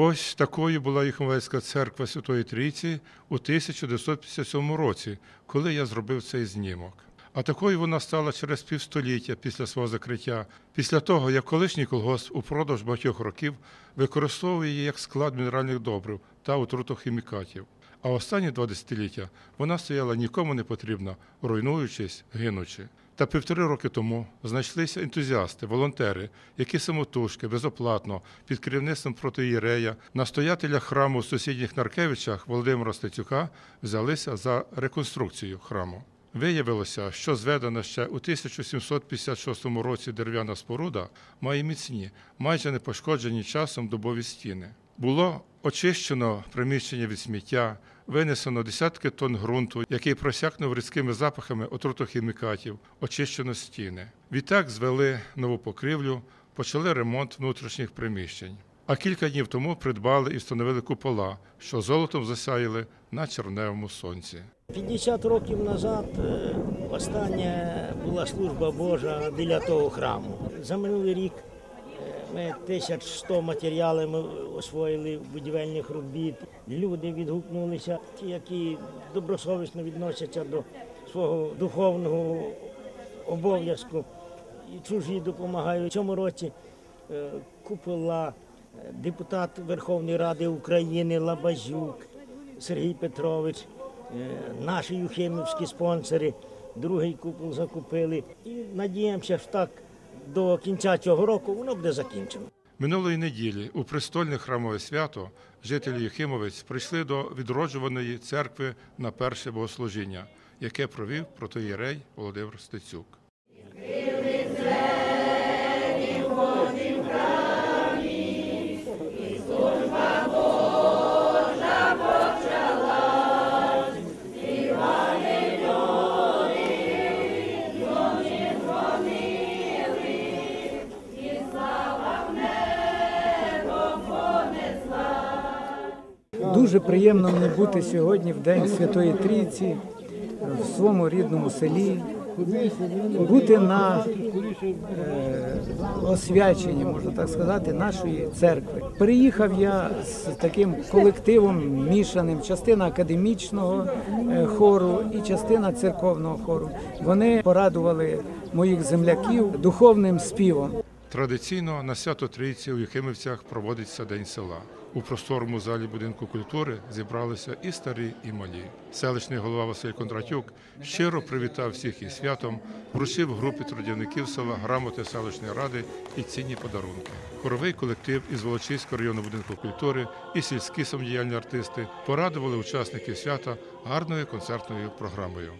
Ось такою була Їховецька церква Святої Трійці у 1957 році, коли я зробив цей знімок. А такою вона стала через півстоліття після свого закриття, після того, як колишній колгосп упродовж багатьох років використовує її як склад мінеральних добрив та отрутохімікатів. А останні два десятиліття вона стояла нікому не потрібна, руйнуючись, гинучи. Та півтори роки тому знайшлися ентузіасти, волонтери, які самотужки, безоплатно, під керівництвом протиєрея, настоятеля храму у сусідніх Наркевичах Володимира Стецюка взялися за реконструкцію храму. Виявилося, що зведена ще у 1756 році дерев'яна споруда має міцні, майже не пошкоджені часом дубові стіни. Було очищено приміщення від сміття, винесено десятки тонн ґрунту, який просякнув різкими запахами отрутохімікатів, очищено стіни. Відтак звели нову покрівлю, почали ремонт внутрішніх приміщень. А кілька днів тому придбали і встановили купола, що золотом засяяли на червневому сонці. 50 років назад е, остання була служба Божа біля того храму. За минулий рік ми 1100 матеріалів освоїли будівельних робіт. Люди відгукнулися, ті, які добросовісно відносяться до свого духовного обов'язку і чужі допомагають. У цьому році е, купола е, депутат Верховної Ради України Лабазюк Сергій Петрович, е, наші юхимівські спонсори, другий купол закупили. І надіємося, що так до кінця цього року воно буде закінчено. Минулої неділі у престольне храмове свято жителі Юхимовець прийшли до відроджуваної церкви на перше богослужіння, яке провів протоєрей Володимир Стецюк. Дуже приємно мені бути сьогодні в День Святої Трійці в своєму рідному селі, бути на е, освяченні, можна так сказати, нашої церкви. Приїхав я з таким колективом мішаним, частина академічного е, хору і частина церковного хору. Вони порадували моїх земляків духовним співом. Традиційно на свято Трійці у Єхимівцях проводиться День села. У просторому залі будинку культури зібралися і старі, і малі. Селищний голова Василь Кондратюк щиро привітав всіх із святом, вручив групі трудівників села грамоти селищної ради і цінні подарунки. Хоровий колектив із Волочиського району будинку культури і сільські самодіяльні артисти порадували учасників свята гарною концертною програмою.